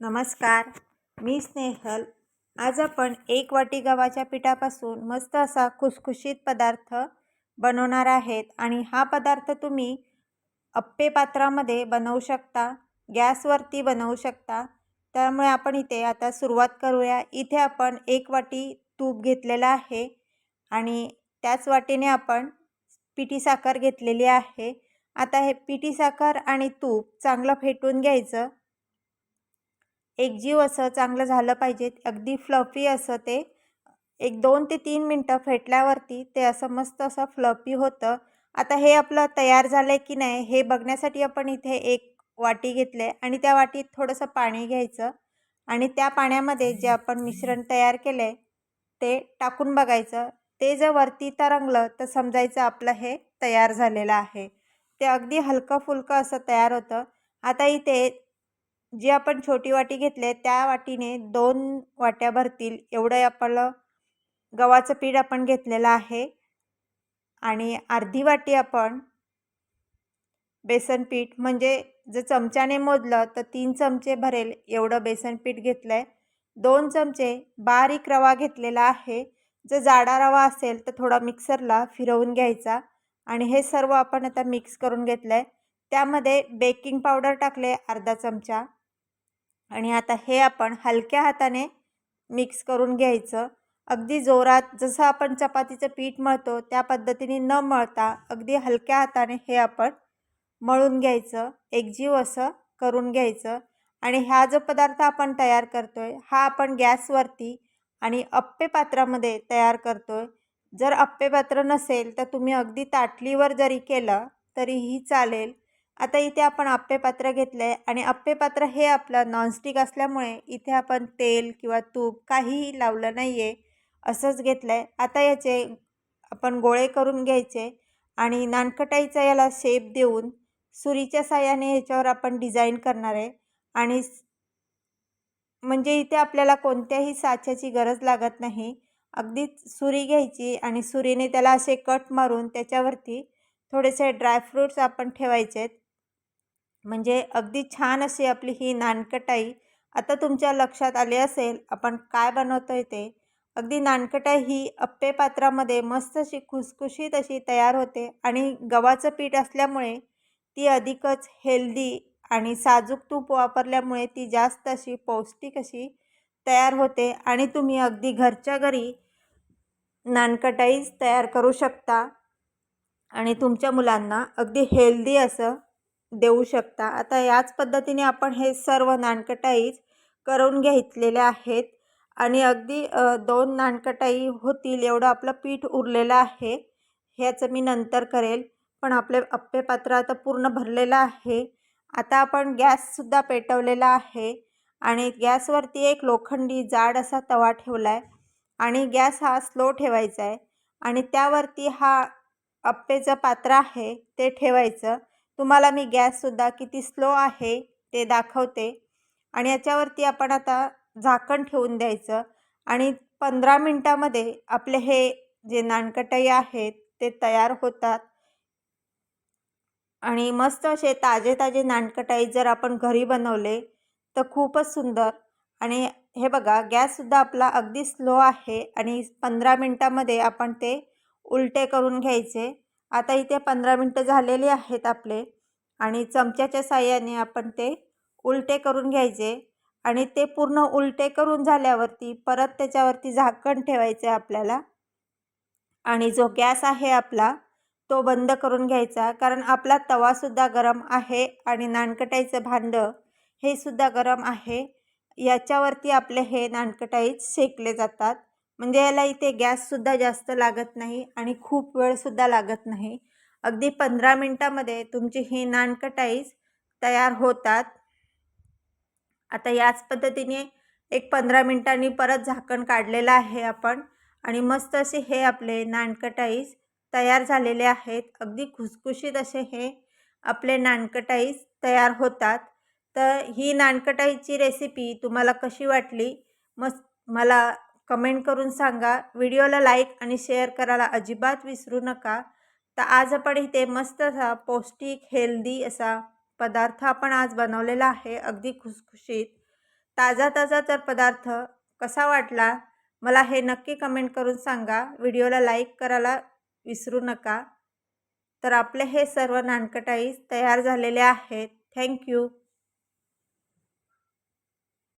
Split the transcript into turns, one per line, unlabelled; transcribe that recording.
नमस्कार मी स्नेहल. आज आपण एक वाटी गव्हाच्या पिठापासून मस्त असा खुसखुशीत पदार्थ बनवणार आहेत आणि हा पदार्थ तुम्ही अप्पे पात्रामध्ये बनवू शकता गॅसवरती बनवू शकता. त्यामुळे आपण इथे आता सुरुवात करूया. इथे आपण एक वाटी तूप घेतलेलं आहे आणि त्याच वाटीने आपण पिठी साखर घेतलेली आहे. आता हे पिठी साखर आणि तूप चांगलं फेटून घ्यायचं. एकजीव असं चांगलं झालं पाहिजे अगदी फ्लफी असं ते एक दोन ते तीन मिनटं फेटल्यावरती ते असं मस्त असं फ्लफी होतं. आता हे आपलं तयार झालं आहे की नाही हे बघण्यासाठी आपण इथे एक वाटी घेतले आणि त्या वाटीत थोडंसं पाणी घ्यायचं आणि त्या पाण्यामध्ये जे आपण मिश्रण तयार केलं आहे ते टाकून बघायचं. ते जर वरती तरंगलं तर समजायचं आपलं हे तयार झालेलं आहे. ते अगदी हलकं फुलकं असं तयार होतं. आता इथे जी आपण छोटी वाटी घेतले त्या वाटीने दोन वाट्या भरतील. एवढं आपलं गव्हाचं पीठ आपण घेतलेलं आहे. आणि अर्धी वाटी आपण बेसन पीठ म्हणजे जर चमच्याने मोजलं तर तीन चमचे भरेल एवढं बेसन पीठ घेतलं आहे दोन चमचे बारीक रवा घेतलेला आहे. जर जाडा रवा असेल तर थोडा मिक्सरला फिरवून घ्यायचा. आणि हे सर्व आपण आता मिक्स करून घेतलं आहे त्यामध्ये बेकिंग पावडर टाकले अर्धा चमचा. आणि आता हे आपण हलक्या हाताने मिक्स करून घ्यायचं. अगदी जोरात जसं आपण चपातीचं पीठ मळतो त्या पद्धतीने न मळता अगदी हलक्या हाताने हे आपण मळून घ्यायचं. एकजीव असं करून घ्यायचं. आणि हा जो पदार्थ आपण तयार करतो आहे हा आपण गॅसवरती आणि अप्पे पात्रामध्ये तयार करतो आहे जर अप्पे पात्र नसेल तर तुम्ही अगदी ताटलीवर जरी केलं तरीही चालेल. आता इथे आपण आप्पे पात्र घेतलं आहे आणि आप्पे पात्र हे आपलं नॉनस्टिक असल्यामुळे इथे आपण तेल किंवा तूप काहीही लावलं नाही आहे असंच घेतलं आहे आता याचे आपण गोळे करून घ्यायचे आणि नानकटाईचा याला शेप देऊन सुरीच्या साह्याने ह्याच्यावर आपण डिझाईन करणार आहे. आणि म्हणजे इथे आपल्याला कोणत्याही साच्याची गरज लागत नाही. अगदीच सुरी घ्यायची आणि सुरीने त्याला असे कट मारून त्याच्यावरती थोडेसे ड्रायफ्रूट्स आपण ठेवायचे आहेत म्हणजे अगदी छान अशी आपली ही नानकटाई आता तुमच्या लक्षात आले असेल आपण काय बनवतो आहे ते. अगदी नानकटाई ही अप्पे पात्रामध्ये मस्त अशी खुसखुशीत अशी तयार होते आणि गव्हाचं पीठ असल्यामुळे ती अधिकच हेल्दी आणि साजूक तूप वापरल्यामुळे ती जास्त अशी पौष्टिक अशी तयार होते आणि तुम्ही अगदी घरच्या घरी नानकटाईच तयार करू शकता. आणि तुमच्या मुलांना अगदी हेल्दी असं देऊ शकता. आता याच पद्धतीने आपण हे सर्व नानकटाईज करून घेतलेले आहेत आणि अगदी दोन नानकटाई होतील एवढं आपलं पीठ उरलेलं आहे. ह्याचं मी नंतर करेल. पण आपले अप्पे पात्र आता पूर्ण भरलेलं आहे. आता आपण गॅससुद्धा पेटवलेला आहे आणि गॅसवरती एक लोखंडी जाड असा तवा ठेवला आहे आणि गॅस हा स्लो ठेवायचा आहे आणि त्यावरती हा अप्पेचं पात्र आहे ते ठेवायचं. तुम्हाला मी गॅससुद्धा किती स्लो आहे ते दाखवते. आणि याच्यावरती आपण आता झाकण ठेवून द्यायचं. आणि पंधरा मिनटामध्ये आपले हे जे नानकटई आहेत ते तयार होतात. आणि मस्त असे ताजे ताजे नानकटाई जर आपण घरी बनवले तर खूपच सुंदर. आणि हे बघा गॅससुद्धा आपला अगदी स्लो आहे. आणि पंधरा मिनटामध्ये आपण ते उलटे करून घ्यायचे. आता इथे पंधरा मिनटं झालेले आहेत आपले. आणि चमच्याच्या साह्याने आपण ते उलटे करून घ्यायचे. आणि ते पूर्ण उलटे करून झाल्यावरती परत त्याच्यावरती झाकण ठेवायचं आहे आपल्याला. आणि जो गॅस आहे आपला तो बंद करून घ्यायचा. कारण आपला तवासुद्धा गरम आहे आणि नानकटाईचं भांडं हे सुद्धा गरम आहे. याच्यावरती आपले हे नानकटाई शेकले जातात. म्हणजे याला इथे गॅससुद्धा जास्त लागत नाही आणि खूप वेळसुद्धा लागत नाही. अगदी पंधरा मिनटामध्ये तुमची ही नानकटाईज तयार होतात. आता याच पद्धतीने एक पंधरा मिनटांनी परत झाकण काढलेलं आहे आपण आणि मस्त असे हे आपले नानकटाईज तयार झालेले आहेत. अगदी खुसखुशीत असे हे आपले नानकटाईज तयार होतात. तर ही नानकटाईची रेसिपी तुम्हाला कशी वाटली? मस्त मला कमेंट करून सांगा. व्हिडिओला लाईक आणि शेअर करायला अजिबात विसरू नका. तर आज आपण इथे मस्त असा पौष्टिक हेल्दी असा पदार्थ आपण आज बनवलेला आहे. अगदी खुसखुशीत. ताजा ताजा तर पदार्थ कसा वाटला? मला हे नक्की कमेंट करून सांगा. व्हिडिओला लाईक करायला विसरू नका. तर आपले हे सर्व नानकटाईज तयार झालेले आहेत. थँक्यू